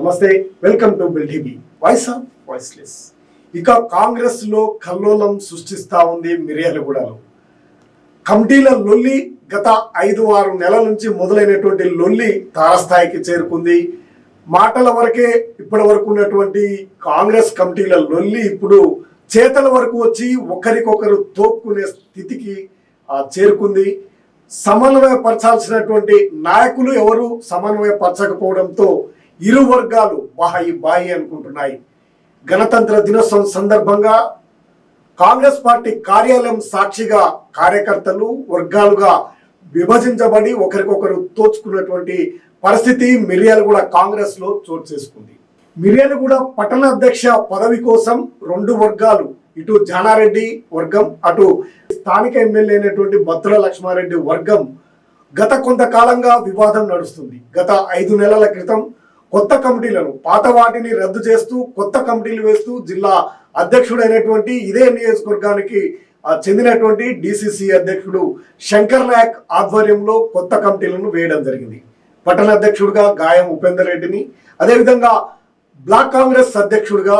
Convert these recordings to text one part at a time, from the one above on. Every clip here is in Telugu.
నమస్తే welcome to Big TV. Voice of? Voiceless. ఇక కాంగ్రెస్లో కల్లోలం సృష్టిస్తా ఉంది మిర్యాలగూడలో కమిటీల లొల్లి గత ఐదు ఆరు నెలల నుంచి మొదలైనటువంటి లొల్లి తారస్థాయికి చేరుకుంది. మాటల వరకే ఇప్పటి వరకు ఉన్నటువంటి కాంగ్రెస్ కమిటీల లొల్లి ఇప్పుడు చేతల వరకు వచ్చి ఒకరికొకరు తోపుకునే స్థితికి ఆ, చేరుకుంది. సమన్వయపరచాల్సినటువంటి నాయకులు ఎవరు? సమన్వయపరచకపోవడంతో ఇరు వర్గాలు బాయి బాయి అనుకుంటున్నాయి. గణతంత్ర దినోత్సవం సందర్భంగా కాంగ్రెస్ పార్టీ కార్యాలయం సాక్షిగా కార్యకర్తలు వర్గాలుగా విభజించబడి ఒకరికొకరు తోచుకున్నటువంటి పరిస్థితి మిర్యాలగూడ కాంగ్రెస్లో చోటు చేసుకుంది. మిర్యాలగూడ పట్టణ అధ్యక్ష పదవి కోసం రెండు వర్గాలు ఇటు జానారెడ్డి వర్గం అటు స్థానిక ఎమ్మెల్యే అయినటువంటి భద్ర లక్ష్మారెడ్డి వర్గం గత కొంతకాలంగా వివాదం నడుస్తుంది. గత ఐదు నెలల క్రితం కొత్త కమిటీలను పాత వాటిని రద్దు చేస్తూ కొత్త కమిటీలు వేస్తూ జిల్లా అధ్యక్షుడైనటువంటి ఇదే నియోజకవర్గానికి చెందినటువంటి డిసిసి అధ్యక్షుడు శంకర్ నాయక్ ఆధ్వర్యంలో కొత్త కమిటీలను వేయడం జరిగింది. పట్టణ అధ్యక్షుడిగా గాయం ఉపేందర్ రెడ్డిని అదేవిధంగా బ్లాక్ కాంగ్రెస్ అధ్యక్షుడిగా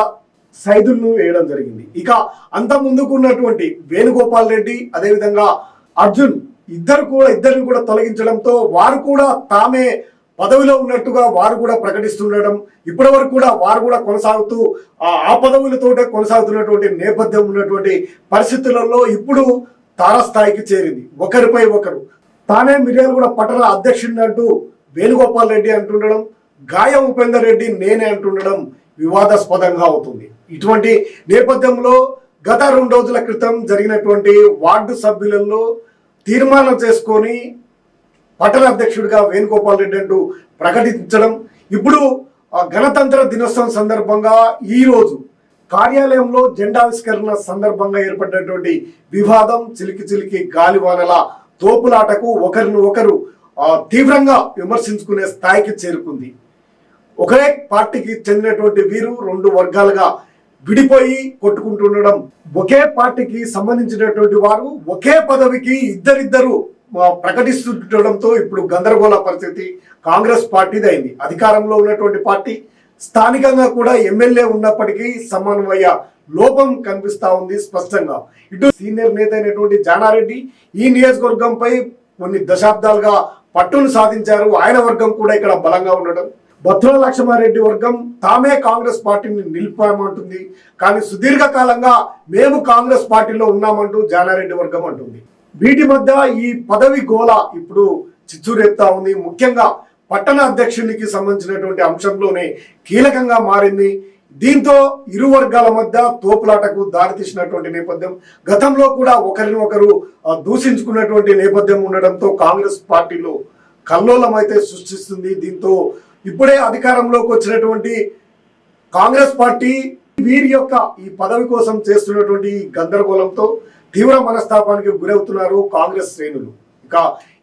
సైదుల్ను వేయడం జరిగింది. ఇక అంత ముందుకు ఉన్నటువంటి వేణుగోపాల్ రెడ్డి అదేవిధంగా అర్జున్ ఇద్దరు కూడా ఇద్దరిని కూడా తొలగించడంతో వారు కూడా తామే పదవిలో ఉన్నట్టుగా వారు కూడా ప్రకటిస్తుండడం ఇప్పటి వరకు కూడా వారు కూడా కొనసాగుతూ ఆ ఆ పదవులతోటే కొనసాగుతున్నటువంటి నేపథ్యం ఉన్నటువంటి పరిస్థితులలో ఇప్పుడు తారస్థాయికి చేరింది. ఒకరిపై ఒకరు. తానే మిర్యాలగూడ కూడా పట్టణ అధ్యక్షుడిని అంటూ వేణుగోపాల్ రెడ్డి అంటుండడం గాయం ఉపేందర్ రెడ్డి నేనే అంటుండడం వివాదాస్పదంగా అవుతుంది. ఇటువంటి నేపథ్యంలో గత రెండు రోజుల క్రితం జరిగినటువంటి వార్డు సభ్యులలో తీర్మానం చేసుకొని పట్టణ అధ్యక్షుడిగా వేణుగోపాల్ రెడ్డి అంటూ ప్రకటించడం. ఇప్పుడు గణతంత్ర దినోత్సవం సందర్భంగా ఈ రోజు కార్యాలయంలో జెండావిష్కరణ సందర్భంగా ఏర్పడినటువంటి వివాదం చిలికి చిలికి గాలివానల తోపులాటకు ఒకరిని ఒకరు తీవ్రంగా విమర్శించుకునే స్థాయికి చేరుకుంది. ఒకే పార్టీకి చెందినటువంటి వీరు రెండు వర్గాలుగా విడిపోయి కొట్టుకుంటుండడం. ఒకే పార్టీకి సంబంధించినటువంటి వారు ఒకే పదవికి ఇద్దరిద్దరు ప్రకటిస్తుండడంతో ఇప్పుడు గందరగోళ పరిస్థితి కాంగ్రెస్ పార్టీది అయింది. అధికారంలో ఉన్నటువంటి పార్టీ స్థానికంగా కూడా ఎమ్మెల్యే ఉన్నప్పటికీ సమన్వయ లోపం కనిపిస్తా ఉంది స్పష్టంగా. ఇటు సీనియర్ నేత అయినటువంటి జానారెడ్డి ఈ నియోజకవర్గంపై కొన్ని దశాబ్దాలుగా పట్టును సాధించారు. ఆయన వర్గం కూడా ఇక్కడ బలంగా ఉండడం. భద్రుల లక్ష్మారెడ్డి వర్గం తామే కాంగ్రెస్ పార్టీని నిలిపామంటుంది. కానీ సుదీర్ఘకాలంగా మేము కాంగ్రెస్ పార్టీలో ఉన్నామంటూ జానారెడ్డి వర్గం అంటుంది. వీటి మధ్య ఈ పదవి గోళ ఇప్పుడు చిచ్చురేపుతా ఉంది. ముఖ్యంగా పట్టణ అధ్యక్షునికి సంబంధించినటువంటి అంశంలోనే కీలకంగా మారింది. దీంతో ఇరు వర్గాల మధ్య తోపులాటకు దారితీసినటువంటి నేపథ్యం గతంలో కూడా ఒకరిని ఒకరు దూషించుకున్నటువంటి నేపథ్యం ఉండడంతో కాంగ్రెస్ పార్టీలో కల్లోలం అయితే సృష్టిస్తుంది. దీంతో ఇప్పుడే అధికారంలోకి వచ్చినటువంటి కాంగ్రెస్ పార్టీ వీరి యొక్క ఈ పదవి కోసం చేస్తున్నటువంటి గందరగోళంతో తీవ్ర మనస్తాపానికి గురవుతున్నారు కాంగ్రెస్ శ్రేణులు. ఇక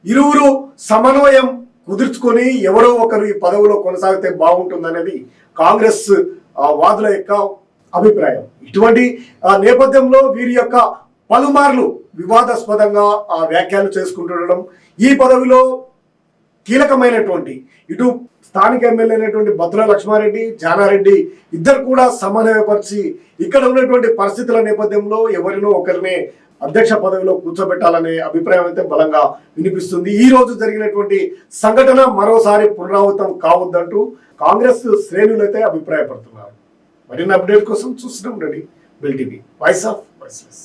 ఇరువురు సమన్వయం కుదుర్చుకొని ఎవరో ఒకరు ఈ పదవిలో కొనసాగితే బాగుంటుందనేది కాంగ్రెస్ ఆ, వాదుల యొక్క అభిప్రాయం. ఇటువంటి నేపథ్యంలో వీరి యొక్క పలుమార్లు వివాదాస్పదంగా ఆ వ్యాఖ్యలు చేసుకుంటుండడం ఈ పదవిలో కీలకమైనటువంటి ఇటు స్థానిక ఎమ్మెల్యే అయినటువంటి బత్తుల లక్ష్మారెడ్డి జానారెడ్డి ఇద్దరు కూడా సమన్వయపరిచి ఇక్కడ ఉన్నటువంటి పరిస్థితుల నేపథ్యంలో ఎవరినో ఒకరిని అధ్యక్ష పదవిలో కూర్చోబెట్టాలనే అభిప్రాయం అయితే బలంగా వినిపిస్తుంది. ఈ రోజు జరిగినటువంటి సంఘటన మరోసారి పునరావృతం కావద్దంటూ కాంగ్రెస్ శ్రేణులు అయితే అభిప్రాయపడుతున్నారు. మరిన్ని అప్డేట్ కోసం చూస్తున్నాం ready. Big TV voice of voiceless.